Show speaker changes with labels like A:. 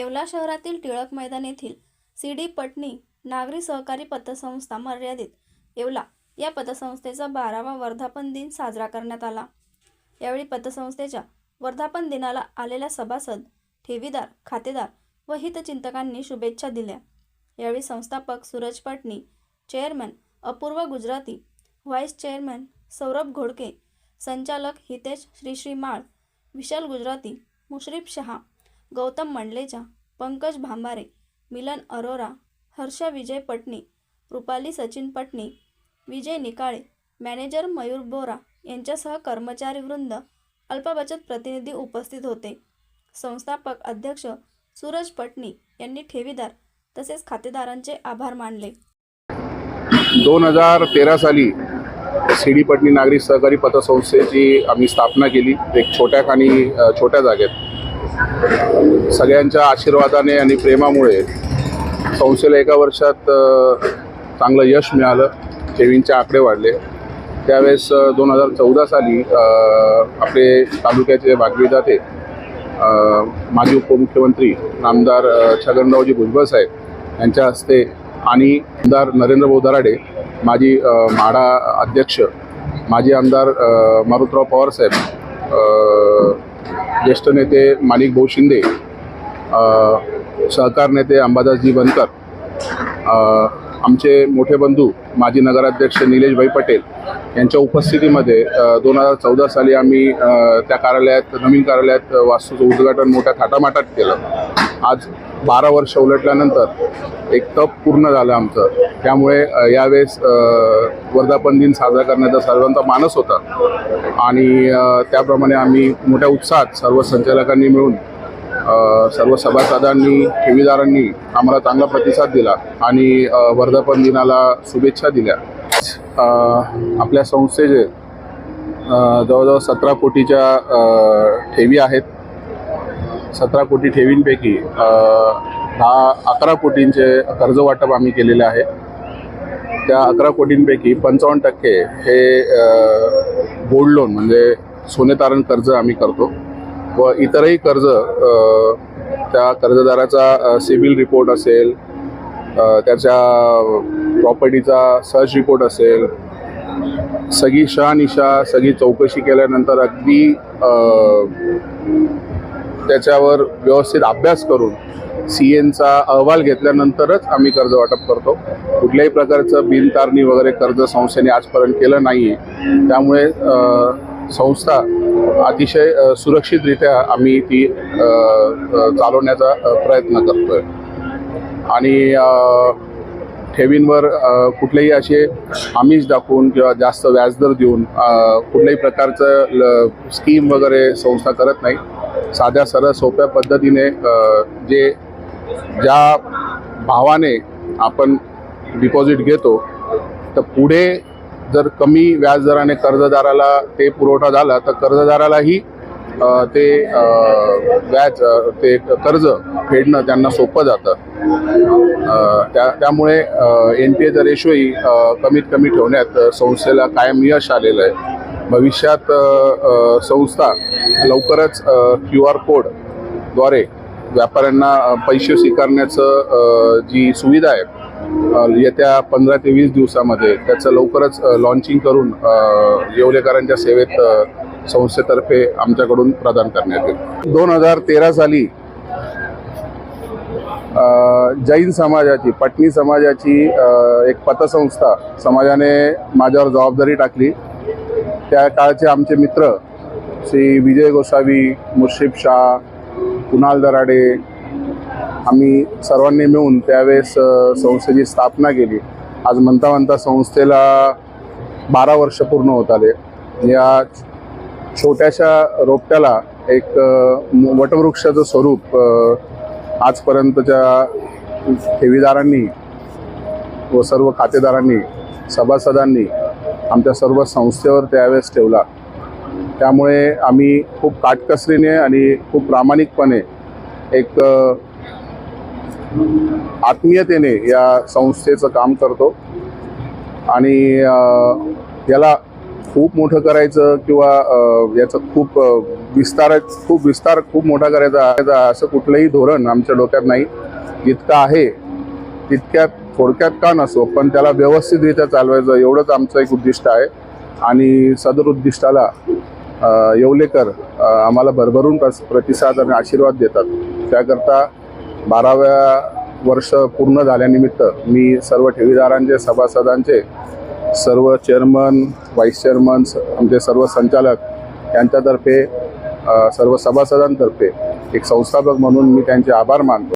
A: येवला शहरातील टिळक मैदान येथील सी डी पटणी नागरी सहकारी पतसंस्था मर्यादित येवला या पतसंस्थेचा बारावा वर्धापन दिन साजरा करण्यात आला. यावेळी पतसंस्थेच्या वर्धापन दिनाला आलेल्या सभासद ठेवीदार खातेदार व हितचिंतकांनी शुभेच्छा दिल्या. यावेळी संस्थापक Suraj Patni chairman Apurva Gujarati vice chairman Saurabh Ghodke संचालक हितेश श्रीश्री माळ विशाल गुजराती मुश्रीफ शहा गौतम मंडलेचा पंकज भांबारे मिलन अरोरा हर्षा विजय पटणी रुपाली सचिन पटणी विजय निकाळे मॅनेजर मयूर बोरा यांच्यासह कर्मचारी वृंद अल्पबचत प्रतिनिधी उपस्थित होते. संस्थापक अध्यक्ष सूरज पटणी यांनी ठेवीदार तसेच खातेदारांचे आभार मानले.
B: दोन हजार तेरा साली सी डी पटणी नागरी सहकारी पतसंस्थेची आम्ही स्थापना केली. एक छोट्या खाणी छोट्या जागेत. सगळ्यांच्या आशीर्वादाने आणि प्रेमामुळे संस्थेला एका वर्षात चांगलं यश मिळालं. ठेवींचे आकडे वाढले. त्यावेळेस दोन हजार चौदा साली आपले तालुक्याचे भागविधाते माजी उपमुख्यमंत्री नामदार छगनरावजी भुजबळ साहेब यांच्या हस्ते आणि आमदार नरेंद्र भाऊ दराडे माजी म्हाडा अध्यक्ष माजी आमदार मारुतराव पवार साहेब ज्येष्ठ नेते माणिक भाऊ शिंदे सहकार नेते अंबादासजी बनकर आमचे मोठे बंधू माजी नगराध्यक्ष निलेशभाई पटेल यांच्या उपस्थितीमध्ये दोन हजार चौदा साली आम्ही त्या कार्यालयात नवीन कार्यालयात वास्तूचं उद्घाटन मोठ्या थाटामाटात केलं. आज बारा वर्ष उलटल्यानंतर एक तप पूर्ण झालं आमचं. त्यामुळे यावेळेस वर्धापन दिन साजरा करण्याचा सर्वांचा मानस होता. आणि त्याप्रमाणे आम्ही मोठ्या उत्साहात सर्व संचालकांनी मिळून सर्व सभासदांनी ठेवीदारांनी आम्हाला चांगला प्रतिसाद दिला आणि वर्धापन दिनाला शुभेच्छा दिल्या. आपल्या संस्थेचे जवळजवळ सतरा कोटीच्या ठेवी आहेत. सतरा कोटी ठेवींपैकी दहा अकरा कोटींचे कर्ज वाटप आम्ही केलेले आहे. त्या अकरा कोटींपैकी पंचावन्न टक्के हे गोल्ड लोन म्हणजे सोने तारण कर्ज आम्ही करतो. व इतरही कर्ज त्या कर्जदाराचा सिबिल रिपोर्ट असेल त्याच्या प्रॉपर्टीचा सर्च रिपोर्ट असेल सगळी शहानिशा सगळी चौकशी केल्यानंतर अगदी त्याच्यावर व्यवस्थित अभ्यास करून सी एनचा अहवाल घेतल्यानंतरच आम्ही कर्ज वाटप करतो. कुठल्याही प्रकारचं बिनतारणी वगैरे कर्ज संस्थेने आजपर्यंत केलं नाही आहे त्यामुळे संस्था अतिशय सुरक्षितरित्या आम्ही ती चालवण्याचा प्रयत्न करतोय. आणि ठेवींवर कुठलेही असे आमिष दाखवून किंवा जास्त व्याजदर देऊन कुठल्याही प्रकारचं ल स्कीम वगैरे संस्था करत नाही. साध्या सरळ सोप्या पद्धतीने जे ज्या भावाने आपण डिपॉझिट घेतो तर पुढे जर कमी व्याजदराने कर्जदाराला ते पुरवठा झाला तर कर्जदारालाही ते व्याज ते कर्ज फेडणं त्यांना सोपं जातं. त्या त्यामुळे एन पी एचा रेशोही कमीत कमी ठेवण्यात संस्थेला कायम यश आलेलं आहे. भविष्यात संस्था लवकरच क्यू आर कोडद्वारे व्यापाऱ्यांना पैसे स्वीकारण्याचं जी सुविधा आहे येत्या पंधरा ते वीस दिवसामध्ये त्याचं लवकरच लॉन्चिंग करून येवलेकरांच्या सेवेत संस्थेतर्फे आमच्याकडून प्रदान करण्यात येईल. दोन हजार तेरा साली जैन समाजाची पटणी समाजाची एक पतसंस्था समाजाने माझ्यावर जबाबदारी टाकली. त्या काळचे आमचे मित्र श्री विजय गोसावी मुश्रीफ शाह कुणाल दराडे आम्ही सर्वांनी मिळून त्यावेळेस संस्थेची स्थापना केली. आज म्हणता म्हणता संस्थेला बारा वर्ष पूर्ण होत आले. या छोट्याशा रोपट्याला एक वटवृक्षाचं स्वरूप आजपर्यंतच्या ठेवीदारांनी व सर्व खातेदारांनी सभासदांनी आमच्या सर्व संस्थेवर त्यावेळेस ठेवला त्यामुळे आम्ही खूप काटकसरीने आणि खूप प्रामाणिकपणे एक आत्मीयतेने या संस्थेचं काम करतो आणि याला खूप मोठं करायचं किंवा याचं खूप विस्तार खूप विस्तार खूप मोठा करायचा आहे. असं कुठलंही धोरण आमच्या डोक्यात नाही जितकं आहे तितक्यात थोडक्यात का नसो पण त्याला व्यवस्थितरित्या चालवायचं एवढंच आमचं एक उद्दिष्ट आहे. आणि सदर उद्दिष्टाला येवलेकर आम्हाला भरभरून प्रतिसाद आणि आशीर्वाद देतात. त्याकरता बाराव्या वर्ष पूर्ण झाल्यानिमित्त मी सर्व ठेवीदारांचे सभासदांचे सर्व चेअरमन व्हाईस चेअरमन आमचे सर्व संचालक यांच्यातर्फे सर्व सभासदांतर्फे एक संस्थापक म्हणून मी त्यांचे आभार मानतो.